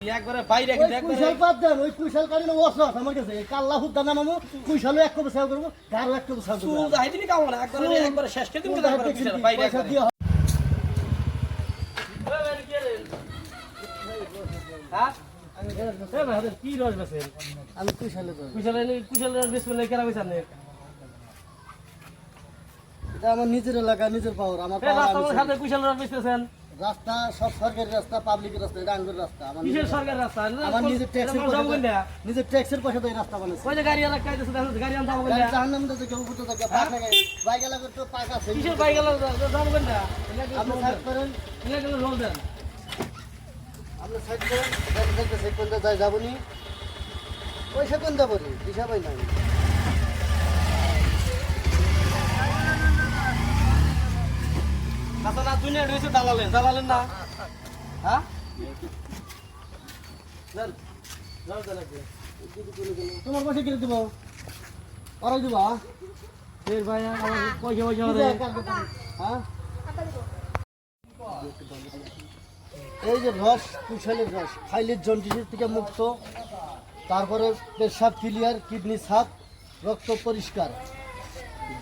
একবারে বাইরে কিন্তু কুশাল বাদ দেন ওই কুশাল কারি না ওস আছে আমার কাছে কাল্লা হুদ্দা না মামু কুশালও এক কবে সেবা করব গারও এক কবে সেবা চুল করব দাহি দিলি কামো না একবারে একবারে শেষ করে দিবি একবারে পিছনে বাইরে পয়সা দিয়ে হ্যাঁ? এ ভাই, হাতের কি রস বেছেন? আমি কুশালে তো কুশাল রস বেচবেন না, কেরা বেচেন এটা আমার নিজের এলাকা নিজের পাওয়ার আমার। সাথে কুশাল রস বেচতেছেন। রাস্তা সব সরকারি রাস্তা পাবলিক রাস্তা এটা আঙ্গুর রাস্তা আমার নিজের- সরকার রাস্তা? আমার নিজের ট্যাক্সের পয়সা? নিজের ট্যাক্সের পয়সা দিয়ে রাস্তা বানাইছে ওই যে গাড়ি এলাকা কাইতেছে, দেখো, গাড়ি আনতে গাড়ি কোনটা? জাহান্নাম তো কেউ উপরে থাকে পাক লাগে বাইক এলাকা তো পাক আছে কিসের বাইক এলাকা যাব কোনটা? এলাকা আপনি সাইড। করেন এলাকা রোল দেন। আপনি সাইড করেন গাড়ি থাকতে সাইড করতে যাই যাবনি পয়সা কোন যাব রে দিশা পাই না আচ্ছা না দুনিয়া রয়েছে দালালেন দালালেন না? হ্যাঁ। তোমার পয়সা কিনে দিব? দিব ফের ভাই, আমার পয়সা পয়সা হবে। হ্যাঁ? এই যে রস কুশালের রস খাইলে জন্ডিসের থেকে মুক্ত। তারপরে পেশাব ক্লিয়ার কিডনি সাফ রক্ত পরিষ্কার।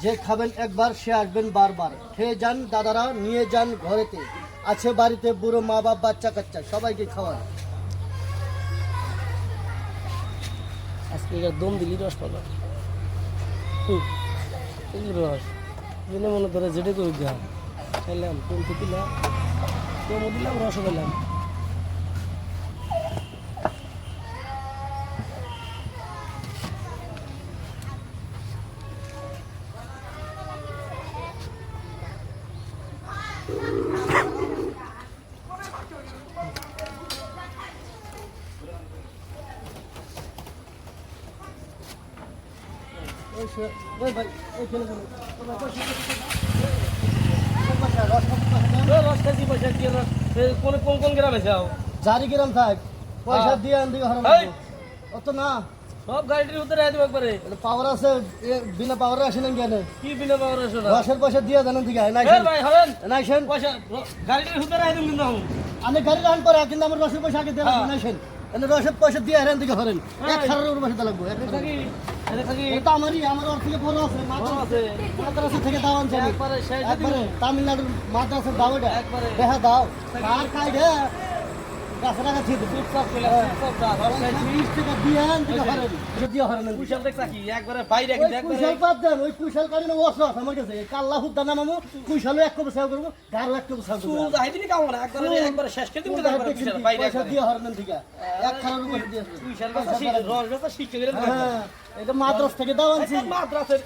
যে খাবেন একবার, সে আসবেন বারবার। খেয়ে যান দাদারা, নিয়ে যান ঘরেতে। আছে বাড়িতে বুড়ো মা বাপ বাচ্চা কাচ্চা সবাইকে খাওয়ান। আজকে দম দিলি রস পালো রস। মনে ধরে যেটা করে দিলাম। কমতে দিলাম ওই সে- ওই ভাই, ওই ছেলে গুলো। তোমার পয়সা কত টাকা? ওই পয়সা, রস কত টাকা দাম? এ রস খাইছি পয়সা কি রস এ কোন কোন গ্রামে যাও জারি কিরম থাক পয়সা। দিয়ে আন হারাম অত না সব গাড়িটির উত্তরে আয় একবারে পাওয়ার আছে বিনা পাওয়ারে আসেন কেন কি বিনা পাওয়ার আসো না রসের পয়সা দিয়ে জানেন দিকে এ নাইছেন ভাই হবেন নাইছেন পয়সা গাড়িটির উত্তরে আয় কিন্তু আমি গাড়ি রান পরে কিন্তু আমার রসের পয়সা আগে দিলাম হ্যাঁ। নাইছেন এনে রসের পয়সা দিয়ে হারান দিকে ধরেন। এক হাজার উপর পয়সা লাগবো। এটা থাকি এটা আমারই আমার ওর থেকে বড় আছে আছে। মাদ্রাসা থেকে দাও আনছে। একবারে তামিলনাড়ুর মাদ্রাসার দাও এটা একবারে। দেখা দাও। কার কাই মাদ্রাস থেকে দাও আনছি। মাদ্রাসের